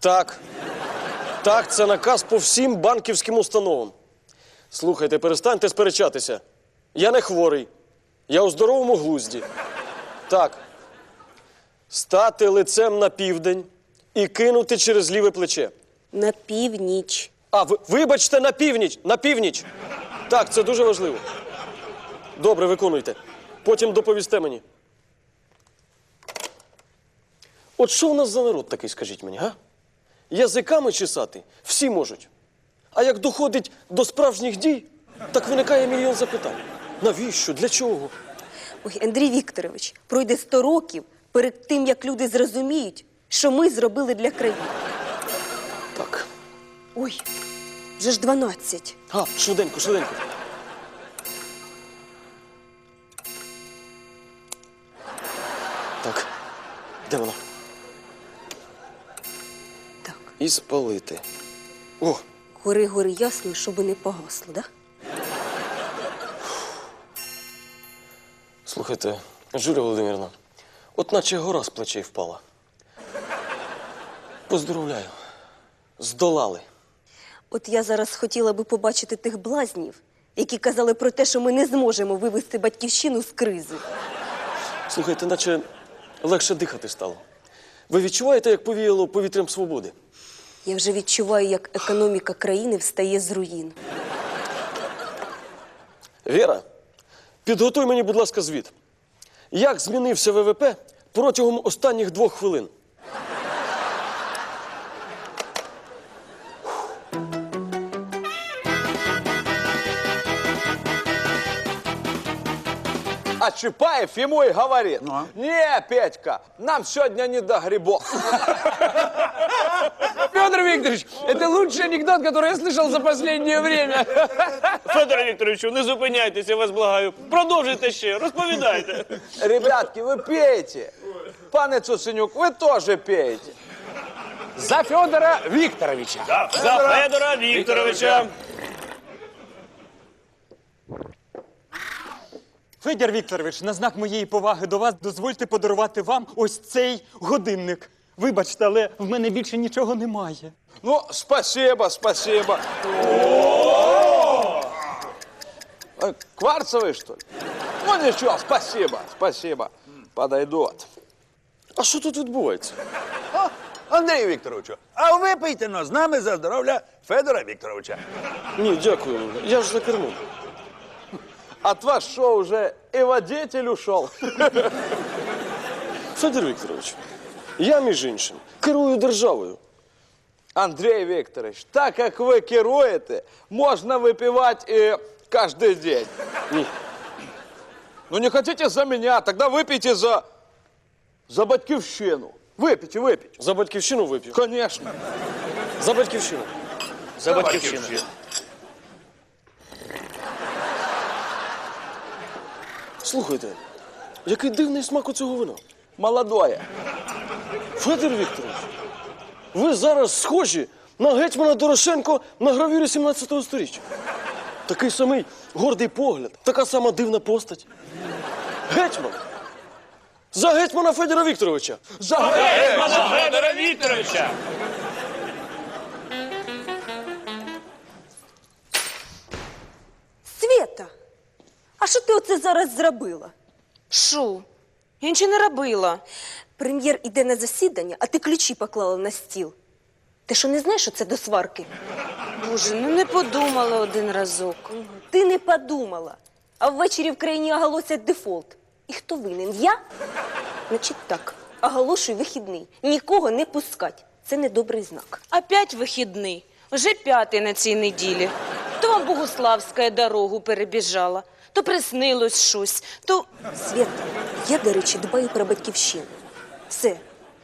Так. Так, це наказ по всім банківським установам. Слухайте, перестаньте сперечатися. Я не хворий. Я у здоровому глузді. Так. Стати лицем на південь і кинути через ліве плече. На північ. А, ви, вибачте, на північ! На північ! Так, це дуже важливо. Добре, виконуйте. Потім доповісте мені. От що у нас за народ такий, скажіть мені, га? Язиками чесати всі можуть. А як доходить до справжніх дій, так виникає мільйон запитань. Навіщо? Для чого? Ой, Андрій Вікторович, пройде 100 років перед тим, як люди зрозуміють, що ми зробили для країни. Так. Ой, вже ж 12. А, швиденько, швиденько. Так. Де вона? І спалити. О, гори гори ясно, щоб не погасло, да? слухайте, Жуля Володимирівна, от наче гора з плечей впала. Поздоровляю. Здолали. От я зараз хотіла би побачити тих блазнів, які казали про те, що ми не зможемо вивести батьківщину з кризи. Слухайте, наче легше дихати стало. Ви відчуваєте, як повіяло повітрям свободи? Я вже відчуваю, як економіка країни встає з руїн. Віра, підготуй мені, будь ласка, звіт. Як змінився ВВП протягом останніх двох хвилин? Чапаев ему и говорит, не, Петька, нам сегодня не до грибов. Петр Викторович, это лучший анекдот, который я слышал за последнее время. Федоре Вікторовичу, не зупиняйтеся, я вас благаю. Продовжуйте ще, розповідайте. Ребятки, вы пейте. Пане Цуценюк, вы тоже пейте. За Федора Викторовича. За Федора Вікторовича. Федір Вікторович, на знак моєї поваги до вас дозвольте подарувати вам ось цей годинник. Вибачте, але в мене більше нічого немає. Ну, спасибо, спасибо. Э, Кварцевый, что ли? Ну, ничего, спасибо, спасибо. Подойдут. А що тут відбувається? Андрій Вікторовичу, а випийте но з нами за здоров'я Федора Вікторовича. Ні, дякую. Я ж за кермом. От вас что, уже и водитель ушел? Федір Вікторович, я, між іншим, керую державою. Андрей Викторович, так как вы керуете, можно выпивать и каждый день. Ні. Ну не хотите за меня, тогда выпейте за... за батьківщину. Выпейте, выпейте. За батьківщину вип'ю. Конечно. За батьківщину. За батьківщину. Слухайте, який дивний смак у цього вина. Молодое. Федір Вікторович, ви зараз схожі на гетьмана Дорошенко на гравюрі 17-го сторіччя. Такий самий гордий погляд, така сама дивна постать. Гетьман! За гетьмана Федора Вікторовича! За За Федора Вікторовича. Що ти оце зараз зробила? Шу? Я нічого не робила. Прем'єр іде на засідання, а ти ключі поклала на стіл. Ти що не знаєш, що це до сварки? Боже, ну не подумала один разок. Ти не подумала. А ввечері в країні оголосять дефолт. І хто винен? Я? Значить так, оголошую вихідний. Нікого не пускать. Це недобрий знак. Опять вихідний. Вже п'ятий на цій неділі. То вам Богуславська дорогу перебіжала, то приснилось щось, то. Свята, я, до речі, дбаю про батьківщину. Все.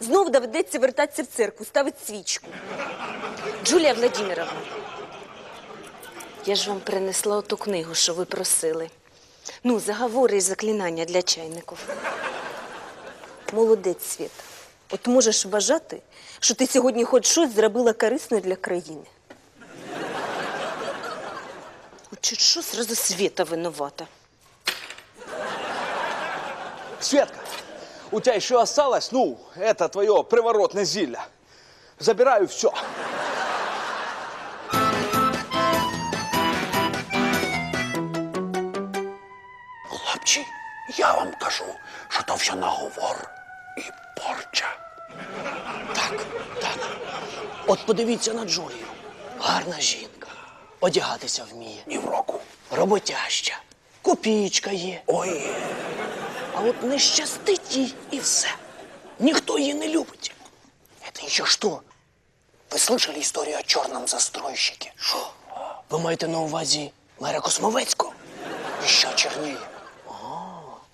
Знов доведеться вертатися в церкву, ставити свічку. Джулія Владимировна, я ж вам принесла оту книгу, що ви просили. Ну, заговори і заклинання для чайників. Молодець, Свята. От можеш вважати, що ти сьогодні хоч щось зробила корисне для країни. От чуть що зразу Света винувата. Светка, у тебя еще осталось, ну, это твое приворотное зелье. Забираю все. Хлопці, я вам кажу, що то все наговор і порча. Так, так. От подивіться на Джулію. Гарна жінка. Одягатися вміє. Ні в року. Роботяща. Копійка є. Ой, А от не щастить їй і все. Ніхто її не любить. Это еще что? Вы слышали историю о черном застройщике? Что? Вы маете на увазі мэра Космовецкого? Еще чернее.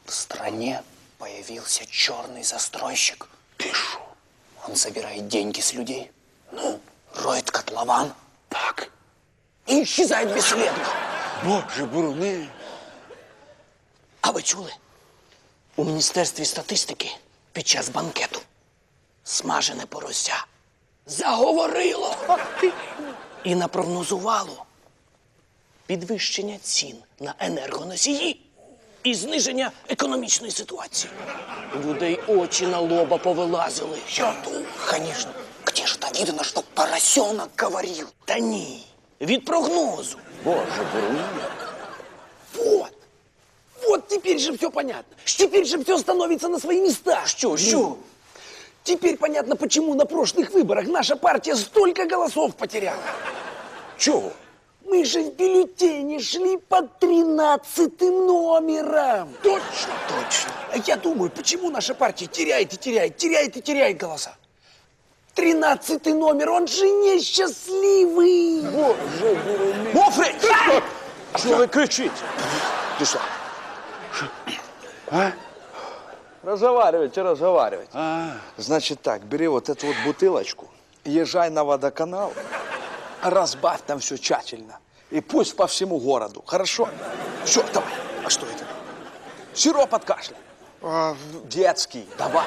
В стране появился черный застройщик. ти що? Он собирает деньги с людей. Ну, роет котлован Так. И исчезает бесследно. Боже, буруни. А ви чули? У Міністерстві статистики під час банкету смажене порося заговорило і напрогнозувало підвищення цін на енергоносії і зниження економічної ситуації. У людей очі на лоба повилазили. Я думаю, конечно. Где ж это видно, что поросенок говорил? Та ні, від прогнозу. Боже, буруни. Вот. Вот теперь же все понятно. Теперь же все становится на свои места. Що, що? Теперь понятно, почему на прошлых выборах наша партия столько голосов потеряла. Чого? Мы же в бюллетене шли под тринадцатым номером. Точно, точно. А я думаю, почему наша партия теряет и теряет, теряет и теряет голоса. Тринадцатый номер, он же несчастливый. Мофрі! Що ви кричите? Ти що? А? Разговаривайте, разговаривайте. Значит так, бери вот эту вот бутылочку, езжай на водоканал, разбавь там все тщательно. И пусть по всему городу. Хорошо? Все, давай. А что это? Сироп от кашля. Детский. Давай.